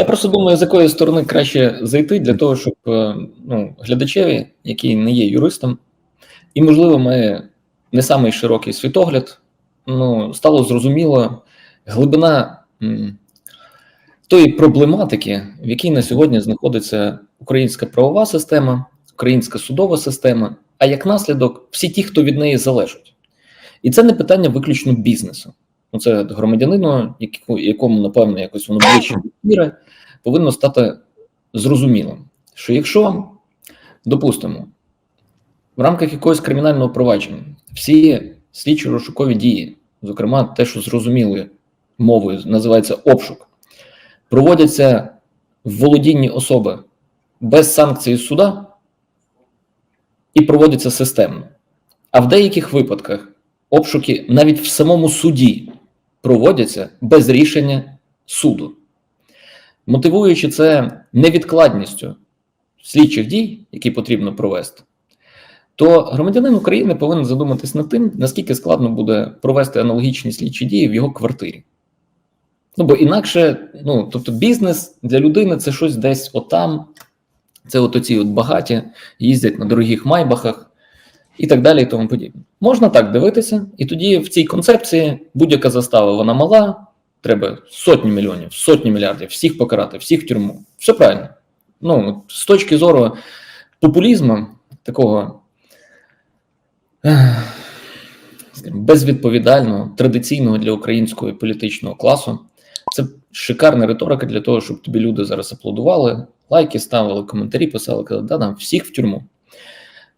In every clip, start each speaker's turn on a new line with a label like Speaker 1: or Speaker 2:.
Speaker 1: Я просто думаю, з якої сторони краще зайти для того, щоб е, ну, глядачеві, який не є юристом, і, можливо, має не самий широкий світогляд, ну, стало зрозуміло глибина тої проблематики, в якій на сьогодні знаходиться українська правова система, українська судова система, а як наслідок, всі ті, хто від неї залежать. І це не питання виключно бізнесу. Ну, це громадянину, якому, напевно, якось воно ближче до міри, повинно стати зрозумілим, що якщо, допустимо, в рамках якогось кримінального провадження всі слідчо-розшукові дії, зокрема те, що зрозумілою мовою називається обшук, проводяться в володінні особи без санкції суда і проводяться системно. А в деяких випадках обшуки навіть в самому суді проводяться без рішення суду, мотивуючи це невідкладністю слідчих дій, які потрібно провести, то громадянин України повинен задуматись над тим, наскільки складно буде провести аналогічні слідчі дії в його квартирі. Ну, бо інакше, ну, тобто, бізнес для людини це щось десь отам, це от оці от багаті, їздять на дорогих майбахах і так далі, і тому подібне. Можна так дивитися, і тоді в цій концепції будь-яка застава вона мала, треба сотні мільйонів, сотні мільярдів, всіх покарати, всіх в тюрму. Все правильно. Ну, з точки зору популізму, такого безвідповідального, традиційного для українського політичного класу, це шикарна риторика для того, щоб тобі люди зараз аплодували, лайки ставили, коментарі писали, казали, да, да, всіх в тюрму.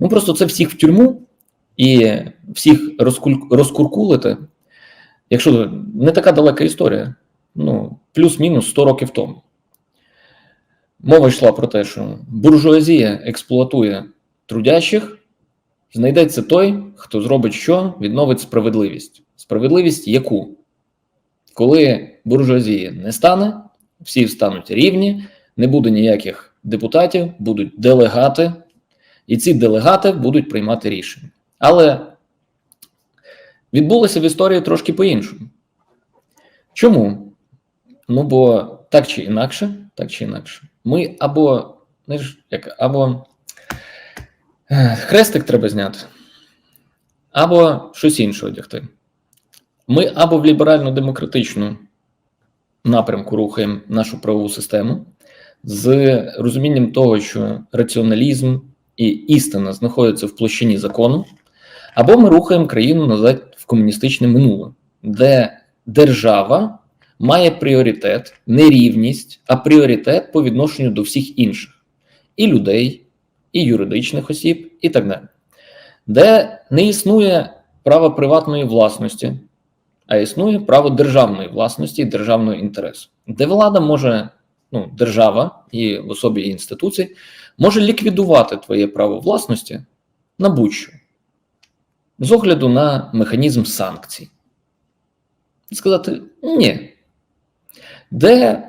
Speaker 1: Ну просто це всіх в тюрму і всіх розкуркулити, якщо не така далека історія, ну, плюс-мінус 100 років тому. Мова йшла про те, що буржуазія експлуатує трудящих, знайдеться той, хто зробить що, відновить справедливість. Справедливість яку? Коли буржуазії не стане, всі стануть рівні, не буде ніяких депутатів, будуть делегати, і ці делегати будуть приймати рішення. Але відбулося в історії трошки по-іншому. Чому? Ну, бо так чи інакше, так чи інакше, ми або, як, або е, хрестик треба зняти, або щось інше одягти. Ми або в ліберально-демократичну напрямку рухаємо нашу правову систему з розумінням того, що раціоналізм і істина знаходяться в площині закону, або ми рухаємо країну назад в комуністичне минуле, де держава має пріоритет, не рівність, а пріоритет по відношенню до всіх інших і людей, і юридичних осіб, і так далі, де не існує права приватної власності, а існує право державної власності і державного інтересу, де влада може, ну, держава і в особі інституцій може ліквідувати твоє право власності на будь-що з огляду на механізм санкцій. Сказати ні. Де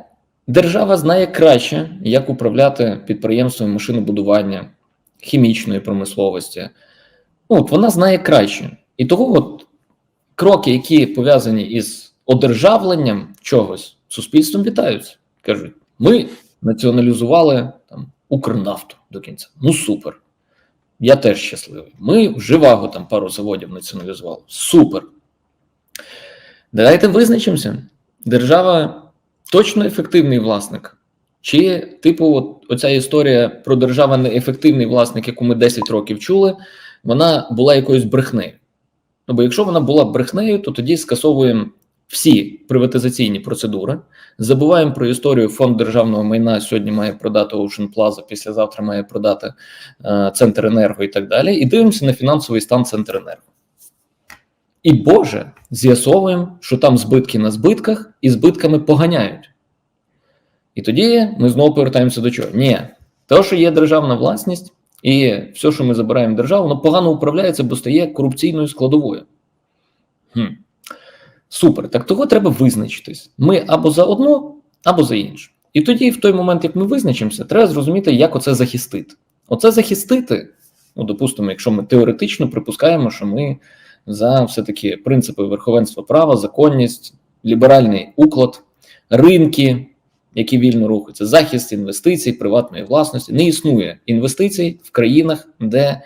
Speaker 1: держава знає краще, як управляти підприємством машинобудування, хімічної промисловості. Ну, от вона знає краще. І того от кроки, які пов'язані із одержавленням чогось, суспільством вітаються. Кажуть, ми націоналізували там Укрнафту до кінця. Ну супер. Я теж щасливий. Ми в Живаго там пару заводів націоналізували. Супер. Давайте визначимося. Держава точно ефективний власник. Чи, типу, от, оця історія про держава неефективний власник, яку ми 10 років чули, вона була якоюсь брехнею. Ну, бо якщо вона була брехнею, то тоді скасовуємо всі приватизаційні процедури, забуваємо про історію фонд державного майна. Сьогодні має продати Ocean Plaza, післязавтра має продати е, Центр енерго і так далі. І дивимося на фінансовий стан Центренерго. І Боже, з'ясовуємо, що там збитки на збитках і збитками поганяють. І тоді ми знову повертаємося до чого? Ні, те, що є державна власність, і все, що ми забираємо державу, воно погано управляється, бо стає корупційною складовою. Хм. Супер. Так того треба визначитись. Ми або за одно, або за інше. І тоді, в той момент, як ми визначимося, треба зрозуміти, як оце захистити. Оце захистити, ну, допустимо, якщо ми теоретично припускаємо, що ми за все-таки принципи верховенства права, законність, ліберальний уклад, ринки, які вільно рухаються. Захист інвестицій, приватної власності. Не існує інвестицій в країнах, де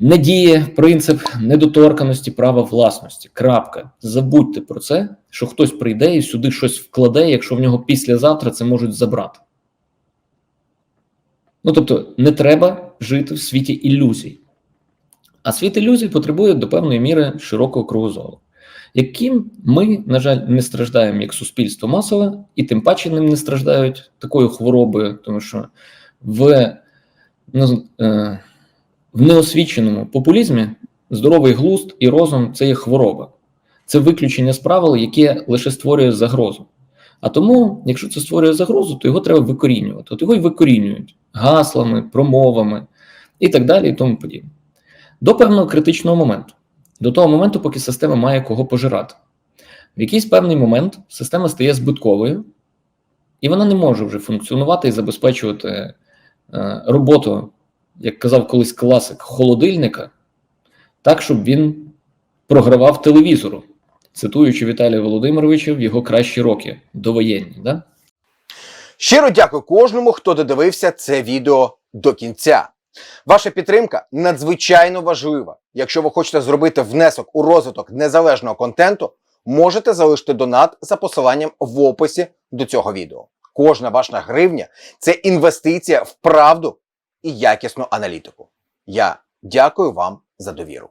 Speaker 1: не принцип недоторканості права власності. Крапка. Забудьте про це, що хтось прийде і сюди щось вкладе, якщо в нього післязавтра це можуть забрати. Ну тобто, не треба жити в світі ілюзій. А світ ілюзій потребує до певної міри широкого кругозору, яким ми, на жаль, не страждаємо як суспільство масове, і тим паче ним не страждають такою хворобою, тому що в, ну, е, в неосвіченому популізмі здоровий глузд і розум це є хвороба, це виключення з правил, яке лише створює загрозу. А тому, якщо це створює загрозу, то його треба викорінювати. От його й викорінюють гаслами, промовами і так далі, і тому подібне. До певного критичного моменту, до того моменту, поки система має кого пожирати. В якийсь певний момент система стає збитковою, і вона не може вже функціонувати і забезпечувати е, роботу, як казав колись класик, холодильника, так, щоб він програвав телевізору, цитуючи Віталія Володимировича в його кращі роки довоєнні. Да?
Speaker 2: Щиро дякую кожному, хто додивився це відео до кінця. Ваша підтримка надзвичайно важлива. Якщо ви хочете зробити внесок у розвиток незалежного контенту, можете залишити донат за посиланням в описі до цього відео. Кожна ваша гривня це інвестиція в правду і якісну аналітику. Я дякую вам за довіру.